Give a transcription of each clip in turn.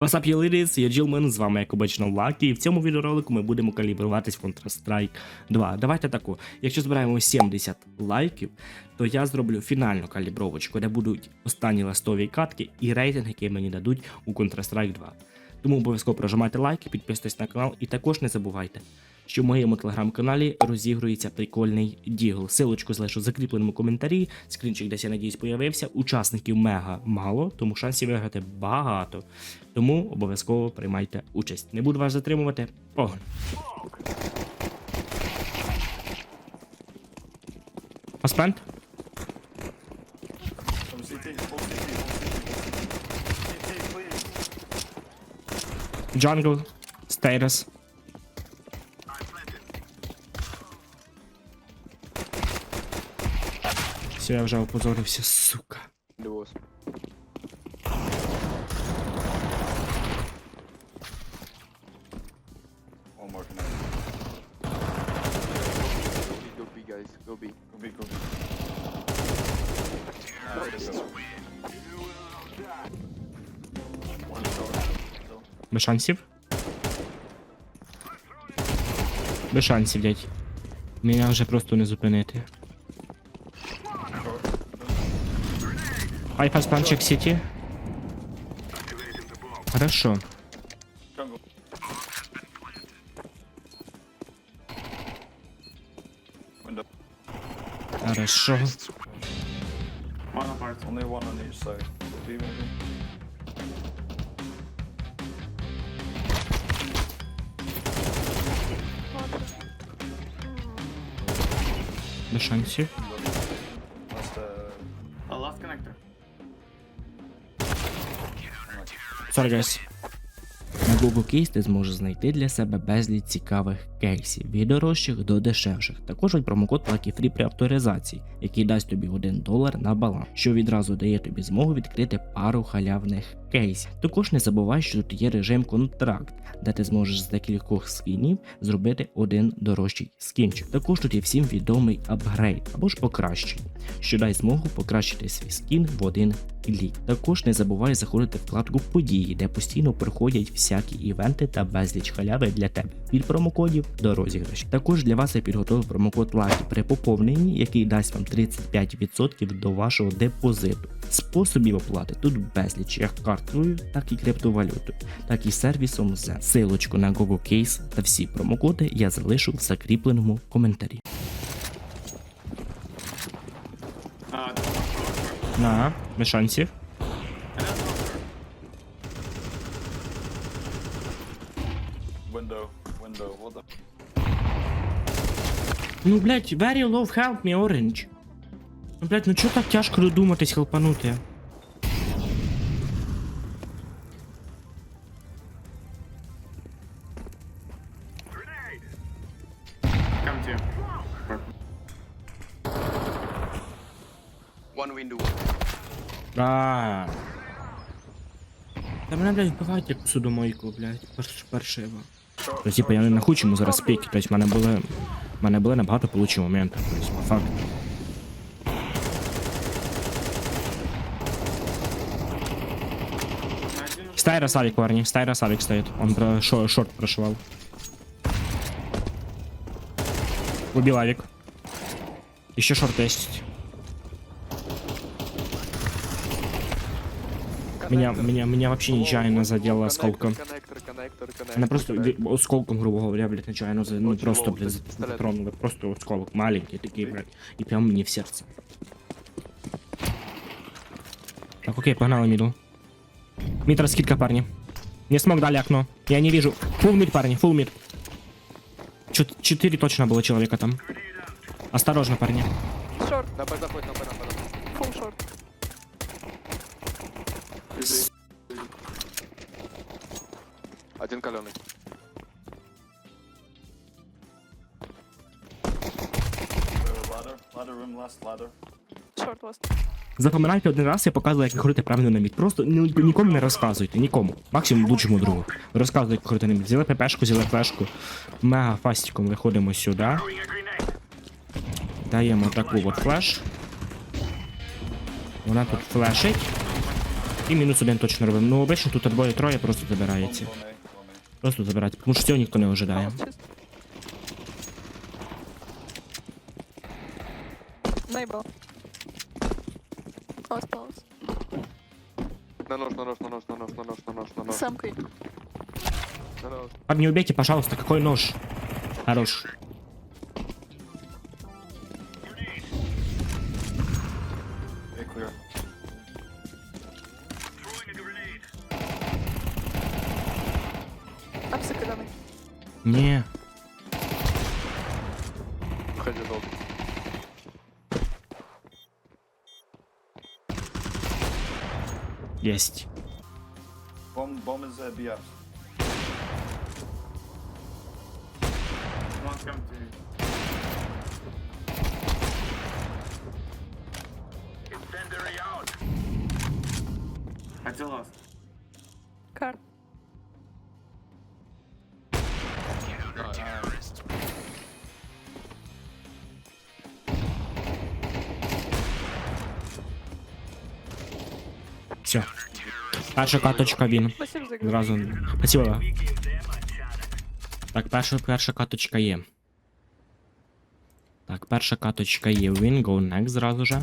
What's up, you ladies? я Джилмен, з вами як обично Лакі, і в цьому відеоролику ми будемо калібруватись в Counter-Strike 2. Давайте таку, якщо збираємо 70 лайків, то я зроблю фінальну калібровочку, де будуть останні ластові катки і рейтинг, який мені дадуть у Counter-Strike 2. Тому обов'язково прожимайте лайки, підписуйтесь на канал і також не забувайте, що в моєму телеграм-каналі розігрується прикольний дігл. Силочку залишу в закріпленому коментарі. Скрінчик десь, я надіюсь, появився. Учасників мега мало, тому шансів виграти багато. Тому обов'язково приймайте участь. Не буду вас затримувати. Погнали. Аспент? From CT, Все, я вже опозорився, сука. Дивос. One more connect. Go B, guys. Go B. Go B, go B. One short. Still. Без шансів? Без шансів, дядь. Мене вже просто не зупинити. On each side. B maybe. Без шансів. Guys. На Google Case ти зможеш знайти для себе безліч цікавих кейсів від дорожчих до дешевших. Також промокод LuckyFree при авторизації, який дасть тобі 1 долар на баланс, що відразу дає тобі змогу відкрити пару халявних кейсів. Також не забувай, що тут є режим контракт, де ти зможеш з декількох скінів зробити один дорожчий скінчик. Також тут є всім відомий апгрейд або ж покращення, що дасть змогу покращити свій скін в один клік. Також не забувай заходити в вкладку події, де постійно проходять всякі івенти та безліч халяви для тебе від промокодів до розіграшів. Також для вас я підготував промокод LUCKY при поповненні, який дасть вам 35% до вашого депозиту. Способів оплати тут безліч як карткою, так і криптовалютою, так і сервісом Z. Силочку на Google Case та всі промокоди я залишу в закріпленому коментарі. На, без шансів. Ну, блять, very low help me orange. Ну, блять, ну чого так тяжко додуматись хелпанути? А. Та мене, блядь, вбивають як судомойку, блядь, перш, першиво. То, типа, я не нахучимо зараз піки, тобто в мене були, в мене були набагато получі моменти, тобто, по факту. Стайра Савик, парни, Стайра Савик стоит. Он про шо- шорт прошивал. Убил Авик. Еще шорт есть. Меня, меня, меня вообще нечаянно задело осколком. Она просто осколком, грубо говоря, блядь, нечаянно за, ну просто, блядь, затронула. Просто осколок маленький такий, блядь, и прям мне в сердце. Так, окей, погнали мидл. Мид раскидка, парни. Не смог дали окно. Я не вижу. Фул мид, парни, фул мид. Чет- Четыре точно было человека там. Осторожно, парни. Шорт. На Б заходь, на Б, на Б, на Б. Фул шорт. Один каленый. Ladder. Ladder room. Last ladder. Short last. Запам'ятайте один раз, я показую, як виходити правильно на мід. Просто ні- нікому не розказуйте, нікому. Максимум лучшому другу. Розказуйте, як виходити на мід. Взяли ППшку, взяли флешку. Мега фастиком виходимо сюди. Даємо таку от флеш. Вона тут флешить. І мінус один точно робимо. Ну, обично тут двоє-троє просто забирається. Просто забирається, тому що цього ніхто не ожидає. House chest. Neighbor. House pause. На нож, на нож, на нож, на нож, на нож, на нож, на нож. Самкой. На нож. Парни, убейте, пожалуйста, какой нож? Хорош. Не. Ходи долго. Есть. Бомб, бомб из объявств. Хотел. Карт. Все. Перша каточка він. Зразу. Спасибо. Так, перша, перша каточка є. Так, перша каточка є. Win, go next зразу же.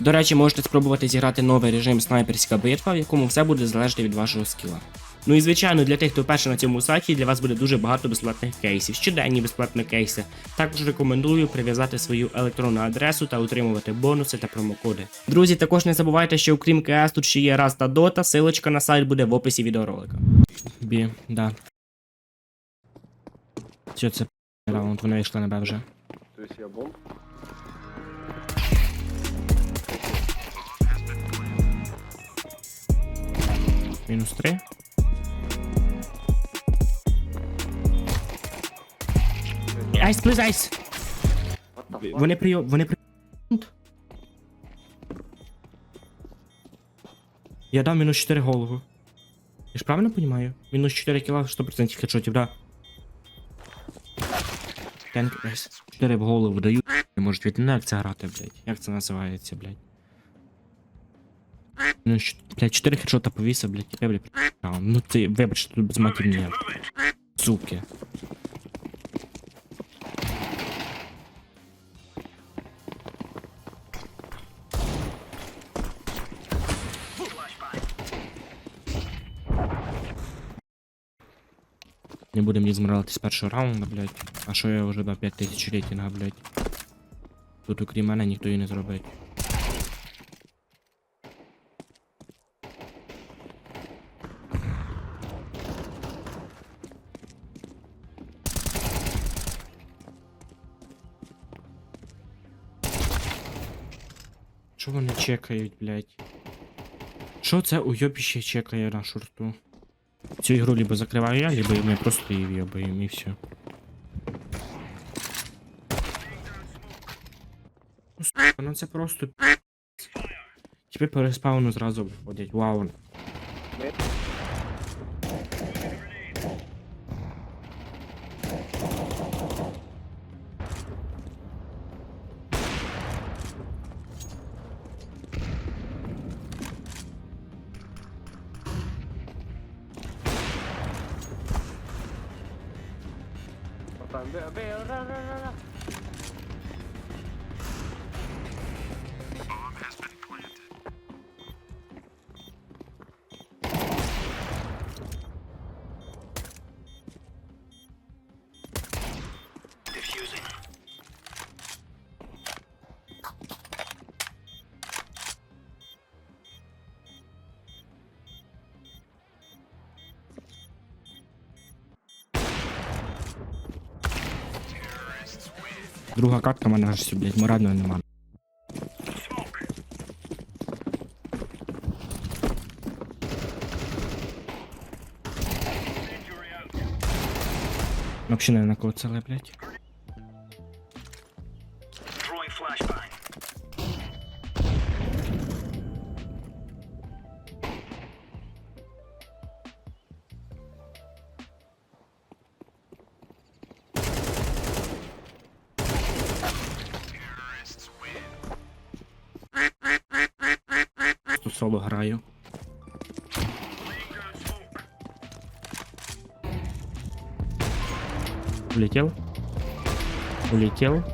До речі, можете спробувати зіграти новий режим снайперська битва, в якому все буде залежати від вашого скіла. Ну і звичайно, для тих, хто вперше на цьому сайті, для вас буде дуже багато безплатних кейсів, щоденні безплатні кейси. Також рекомендую прив'язати свою електронну адресу та отримувати бонуси та промокоди. Друзі, також не забувайте, що окрім КС тут ще є раз та дота, силочка на сайт буде в описі відеоролика. Бі, да. Все, це раунд, вона йшла на вже. То есть я бомб. Мінус 3. Айс, плиз айс! Вони прийом, вони при... Я дав мінус 4 голову. Я ж правильно розумію? Мінус 4 кіла 100% хедшотів, да. Тенк, айс. 4 в голову даю. Не можуть від як це грати, блядь. Як це називається, блядь. Ну, блядь, 4 хедшота повісив, блядь, я, блядь. Ну ти, вибачте, тут без ніяк. Суки. Не будемо їх змирати з першого раунду, блядь. А що я вже дав 5000 рейтинга, блядь. Тут окрім мене ніхто її не зробить. Чекають, блядь? Що це уйобіще чекає на шорту? Цю ігру либо закриваю я, либо ми просто її вйобаємо і все. Ну, сука, ну це просто. Тебе по респауну зразу виходять, вау. Be be ra ra ra. Друга катка в мене аж всю, блядь, моральної нема. Вообще, наверное, коцеле, блядь. Соло граю. Улетел? Улетел?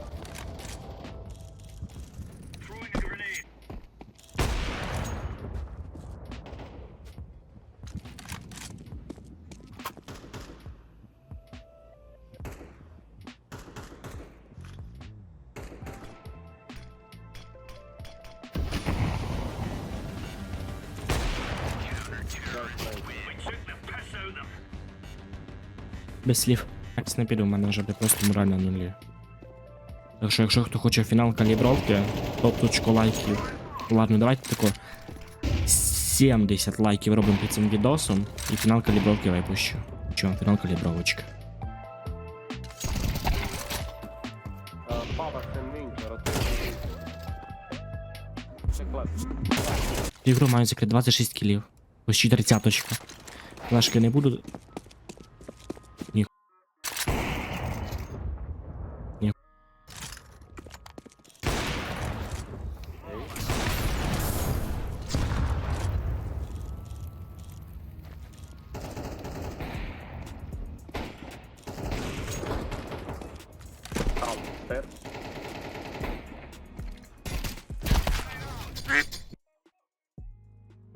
Без слів. Так, не піду, мене вже просто морально нулі. Так що, якщо хто хоче фінал калібровки, то тучку лайків. Ладно, давайте тако 70 лайків робимо під цим відосом і фінал калібровки випущу. Що, фінал. Шеклеп. Ігру маю закрити 26 кілів. Почти 30 точка. Флешки не буду.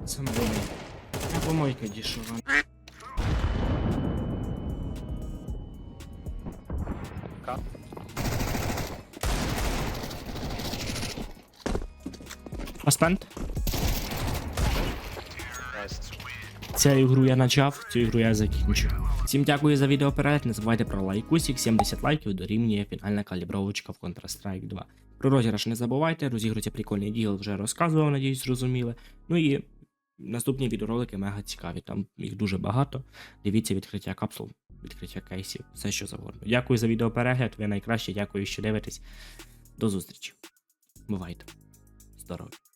Це помойка. Не помойка дішова. Кат. Аспент? Цю ігру я почав, цю ігру я закінчу. Всім дякую за відеоперегляд, не забувайте про лайкусик, 70 лайків дорівнює фінальна калібровочка в Counter-Strike 2. Про розіграш не забувайте, розігрується прикольний діл, вже розказував, надіюсь, зрозуміли. Ну і наступні відеоролики мега цікаві, там їх дуже багато. Дивіться відкриття капсул, відкриття кейсів, все що завгодно. Дякую за відеоперегляд, ви найкраще, дякую, що дивитесь. До зустрічі. Бувайте. Здоров'я.